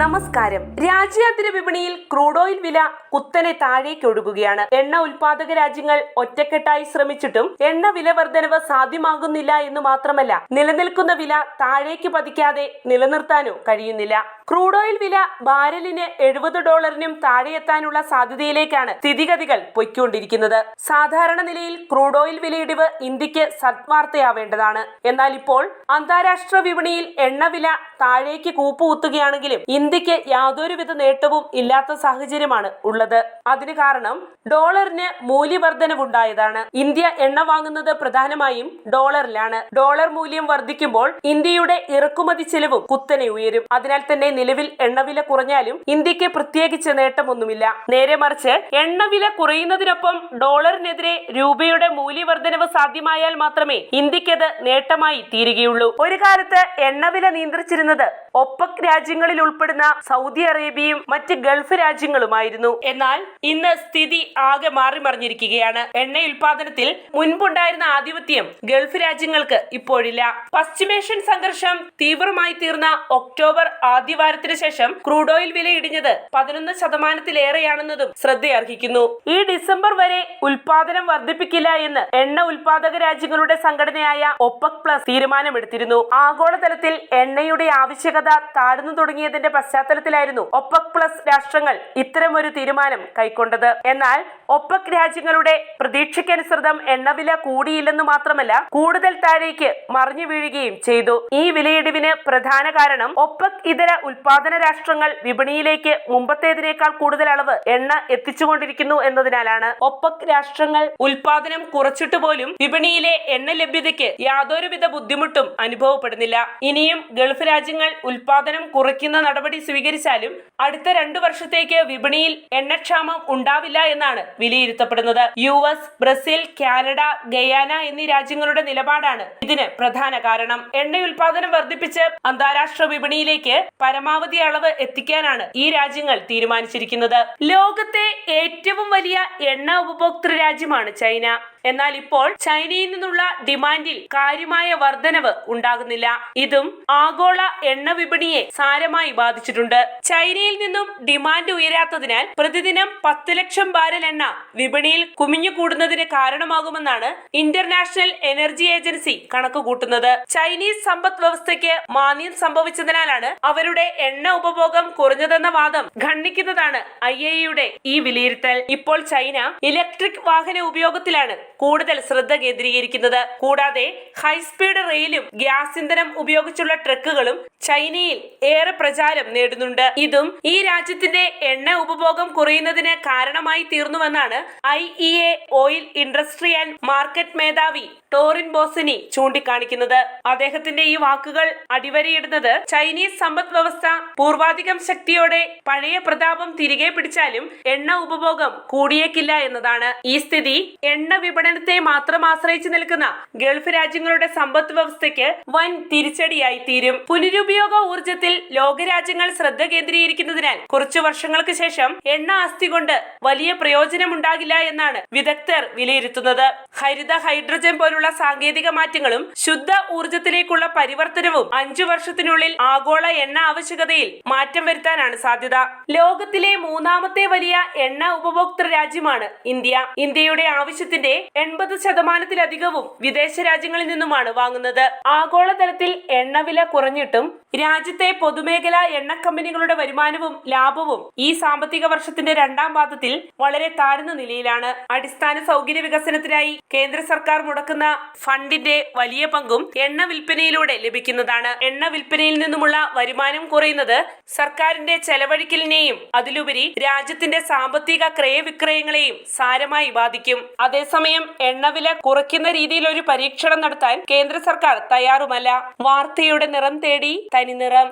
നമസ്കാരം. രാജ്യാന്തര വിപണിയിൽ ക്രൂഡ് ഓയിൽ വില കുത്തനെ താഴേക്ക് ഒഴുകുകയാണ്. എണ്ണ ഉൽപാദക രാജ്യങ്ങൾ ഒറ്റക്കെട്ടായി ശ്രമിച്ചിട്ടും എണ്ണ വില വർധനവ് സാധ്യമാകുന്നില്ല എന്ന് മാത്രമല്ല നിലനിൽക്കുന്ന വില താഴേക്ക് പതിക്കാതെ നിലനിർത്താനോ കഴിയുന്നില്ല. ക്രൂഡ് ഓയിൽ വില ബാരലിന് എഴുപത് ഡോളറിനും താഴെയെത്താനുള്ള സാധ്യതയിലേക്കാണ് സ്ഥിതിഗതികൾ പൊയ്ക്കൊണ്ടിരിക്കുന്നത്. സാധാരണ നിലയിൽ ക്രൂഡ് ഓയിൽ വിലയിടിവ് ഇന്ത്യയ്ക്ക് സദ്വാർത്തയാവേണ്ടതാണ്. എന്നാൽ ഇപ്പോൾ അന്താരാഷ്ട്ര വിപണിയിൽ എണ്ണ വില താഴേക്ക് കൂപ്പുകുത്തുകയാണെങ്കിലും ഇന്ത്യയ്ക്ക് യാതൊരുവിധ നേട്ടവും ഇല്ലാത്ത സാഹചര്യമാണ് ഉള്ളത്. അതിന് കാരണം ഡോളറിന് മൂല്യവർദ്ധനവുണ്ടായതാണ്. ഇന്ത്യ എണ്ണ വാങ്ങുന്നത് പ്രധാനമായും ഡോളറിലാണ്. ഡോളർ മൂല്യം വർദ്ധിക്കുമ്പോൾ ഇന്ത്യയുടെ ഇറക്കുമതി ചെലവും കുത്തനെ ഉയരും. അതിനാൽ തന്നെ നിലവിൽ എണ്ണവില കുറഞ്ഞാലും ഇന്ത്യയ്ക്ക് പ്രത്യേകിച്ച് നേട്ടമൊന്നുമില്ല. നേരെ മറിച്ച് എണ്ണവില കുറയുന്നതിനൊപ്പം ഡോളറിനെതിരെ രൂപയുടെ മൂല്യവർദ്ധനവ് സാധ്യമായാൽ മാത്രമേ ഇന്ത്യക്കത് നേട്ടമായി തീരുകയുള്ളൂ. ഒരു കാലത്ത് എണ്ണവില നിയന്ത്രിച്ചിരുന്നത് ഒപ്പക് രാജ്യങ്ങളിൽ ഉൾപ്പെടുന്ന സൗദി അറേബ്യയും മറ്റ് ഗൾഫ് രാജ്യങ്ങളുമായിരുന്നു. എന്നാൽ ഇന്ന് സ്ഥിതി ആകെ മാറി മറിഞ്ഞിരിക്കുകയാണ്. എണ്ണ ഉൽപാദനത്തിൽ മുൻപുണ്ടായിരുന്ന ആധിപത്യം ഗൾഫ് രാജ്യങ്ങൾക്ക് ഇപ്പോഴില്ല. പശ്ചിമേഷ്യൻ സംഘർഷം തീവ്രമായി തീർന്ന ഒക്ടോബർ ആദ്യവാരത്തിന് ശേഷം ക്രൂഡ് ഓയിൽ വില ഇടിഞ്ഞത് പതിനൊന്ന് ശതമാനത്തിലേറെയാണെന്നതും ശ്രദ്ധയർഹിക്കുന്നു. ഈ ഡിസംബർ വരെ ഉൽപാദനം വർദ്ധിപ്പിക്കില്ല എന്ന് എണ്ണ ഉൽപാദക രാജ്യങ്ങളുടെ സംഘടനയായ ഒപ്പക് പ്ലസ് തീരുമാനമെടുത്തിരുന്നു. ആഗോളതലത്തിൽ എണ്ണയുടെ ആവശ്യകത താഴ്ന്നു തുടങ്ങിയതിന്റെ പശ്ചാത്തലത്തിലായിരുന്നു ഒപ്പക് പ്ലസ് രാഷ്ട്രങ്ങൾ ഇത്തരമൊരു തീരുമാനം കൈക്കൊണ്ടത്. എന്നാൽ ഒപ്പക് രാജ്യങ്ങളുടെ പ്രതീക്ഷയ്ക്കനുസൃതം എണ്ണവില കൂടിയില്ലെന്ന് മാത്രമല്ല കൂടുതൽ താഴേക്ക് മറിഞ്ഞു വീഴുകയും ചെയ്തു. ഈ വിലയിടിവിന് പ്രധാന കാരണം ഒപ്പക് ഇതര ഉൽപാദന രാഷ്ട്രങ്ങൾ വിപണിയിലേക്ക് മുമ്പത്തേതിനേക്കാൾ കൂടുതൽ അളവ് എണ്ണ എത്തിച്ചുകൊണ്ടിരിക്കുന്നു എന്നതിനാലാണ് ഒപ്പക് രാഷ്ട്രങ്ങൾ ഉൽപാദനം കുറച്ചിട്ട് പോലും വിപണിയിലെ എണ്ണ ലഭ്യതയ്ക്ക് യാതൊരുവിധ ബുദ്ധിമുട്ടും അനുഭവപ്പെടുന്നില്ല. ഇനിയും ഗൾഫ് രാജ്യങ്ങൾ ഉൽപാദനം കുറയ്ക്കുന്ന നടപടി സ്വീകരിച്ചാലും അടുത്ത രണ്ടു വർഷത്തേക്ക് വിപണിയിൽ എണ്ണക്ഷാമം ഉണ്ടാവില്ല എന്നാണ് വിലയിരുത്തപ്പെടുന്നത്. U S Brazil Canada Guyana എന്നീ രാജ്യങ്ങളുടെ നിലപാടാണ് ഇതിന് പ്രധാന കാരണം. എണ്ണ ഉൽപാദനം വർദ്ധിപ്പിച്ച് അന്താരാഷ്ട്ര വിപണിയിലേക്ക് പരമാവധി അളവ് എത്തിക്കാനാണ് ഈ രാജ്യങ്ങൾ തീരുമാനിച്ചിരിക്കുന്നത്. ലോകത്തെ ഏറ്റവും വലിയ എണ്ണ ഉപഭോക്തൃ രാജ്യമാണ് ചൈന. എന്നാൽ ഇപ്പോൾ ചൈനയിൽ നിന്നുള്ള ഡിമാൻഡിൽ കാര്യമായ വർധനവ് ഉണ്ടാകുന്നില്ല. ഇതും ആഗോള എണ്ണ വിപണിയെ സാരമായി ബാധിച്ചിട്ടുണ്ട്. ചൈനയിൽ നിന്നും ഡിമാൻഡ് ഉയരാത്തതിനാൽ പ്രതിദിനം പത്ത് ലക്ഷം ബാരൽ എണ്ണ വിപണിയിൽ കുമിഞ്ഞുകൂടുന്നതിന് കാരണമാകുമെന്നാണ് ഇന്റർനാഷണൽ എനർജി ഏജൻസി കണക്കുകൂട്ടുന്നത്. ചൈനീസ് സമ്പദ് വ്യവസ്ഥയ്ക്ക് മാന്ദ്യം സംഭവിച്ചതിനാലാണ് അവരുടെ എണ്ണ ഉപഭോഗം കുറഞ്ഞതെന്ന വാദം ഖണ്ഡിക്കുന്നതാണ് ഐ എയുടെ ഈ വിലയിരുത്തൽ. ഇപ്പോൾ ചൈന ഇലക്ട്രിക് വാഹന ഉപയോഗത്തിലാണ് കൂടുതൽ ശ്രദ്ധ കേന്ദ്രീകരിക്കുന്നത്. കൂടാതെ ഹൈസ്പീഡ് റെയിലും ഗ്യാസ് ഇന്ധനം ഉപയോഗിച്ചുള്ള ട്രക്കുകളും ചൈനയിൽ ഏറെ പ്രചാരം നേടുന്നുണ്ട്. ഇതും ഈ രാജ്യത്തിന്റെ എണ്ണ ഉപഭോഗം കുറയുന്നതിന് കാരണമായി തീർന്നുവെന്നാണ് I E A oil industry and market മേധാവി ടോറിൻ ബോസിനി ചൂണ്ടിക്കാണിക്കുന്നത്. അദ്ദേഹത്തിന്റെ ഈ വാക്കുകൾ അടിവരയിടുന്നത് ചൈനീസ് സമ്പദ് വ്യവസ്ഥ പൂർവാധികം ശക്തിയോടെ പഴയ പ്രതാപം തിരികെ പിടിച്ചാലും എണ്ണ ഉപഭോഗം കൂടിയേക്കില്ല എന്നതാണ്. ഈ സ്ഥിതി എണ്ണ വിപണനത്തെ മാത്രം ആശ്രയിച്ചു നിൽക്കുന്ന ഗൾഫ് രാജ്യങ്ങളുടെ സമ്പദ് വ്യവസ്ഥയ്ക്ക് വൻ തിരിച്ചടിയായി തീരും. പുനരുപയോഗ ഊർജത്തിൽ ലോകരാജ്യങ്ങൾ ശ്രദ്ധ കേന്ദ്രീകരിക്കുന്നതിനാൽ കുറച്ചു വർഷങ്ങൾക്ക് ശേഷം എണ്ണ ആസ്തി കൊണ്ട് വലിയ പ്രയോജനമുണ്ടാകില്ല എന്നാണ് വിദഗ്ധർ വിലയിരുത്തുന്നത്. ഹരിത ഹൈഡ്രജൻ പോലുള്ള സാങ്കേതിക മാറ്റങ്ങളും ശുദ്ധ ഊർജത്തിലേക്കുള്ള പരിവർത്തനവും അഞ്ചു വർഷത്തിനുള്ളിൽ ആഗോള എണ്ണ ആവശ്യകതയിൽ മാറ്റം വരുത്താനാണ് സാധ്യത. ലോകത്തിലെ മൂന്നാമത്തെ വലിയ എണ്ണ ഉപഭോക്തൃ രാജ്യമാണ് ഇന്ത്യ. ഇന്ത്യയുടെ ആവശ്യത്തിന്റെ എൺപത് ശതമാനത്തിലധികവും വിദേശ രാജ്യങ്ങളിൽ നിന്നുമാണ് വാങ്ങുന്നത്. ആഗോളതലത്തിൽ എണ്ണവില കുറഞ്ഞിട്ടും രാജ്യത്തെ പൊതുമേഖലാ എണ്ണ കമ്പനികളുടെ വരുമാനവും ലാഭവും ഈ സാമ്പത്തിക വർഷത്തിന്റെ രണ്ടാം പാദത്തിൽ വളരെ താഴ്ന്ന നിലയിലാണ്. അടിസ്ഥാന സൗകര്യ വികസനത്തിനായി കേന്ദ്ര സർക്കാർ മുടക്കുന്ന ഫണ്ടിന്റെ വലിയ പങ്കും എണ്ണ വിൽപ്പനയിലൂടെ ലഭിക്കുന്നതാണ്. എണ്ണ വിൽപ്പനയിൽ നിന്നുമുള്ള വരുമാനം കുറയുന്നത് സർക്കാരിന്റെ ചെലവഴിക്കലിനെയും അതിലുപരി രാജ്യത്തിന്റെ സാമ്പത്തിക ക്രയവിക്രയങ്ങളെയും സാരമായി ബാധിക്കും. അതേസമയം പോലും എണ്ണവില കുറയ്ക്കുന്ന രീതിയിൽ ഒരു പരീക്ഷണം നടത്താൻ കേന്ദ്ര സർക്കാർ തയ്യാറുമല്ല. വാർത്തയുടെ നിറം തേടി തനിനിറം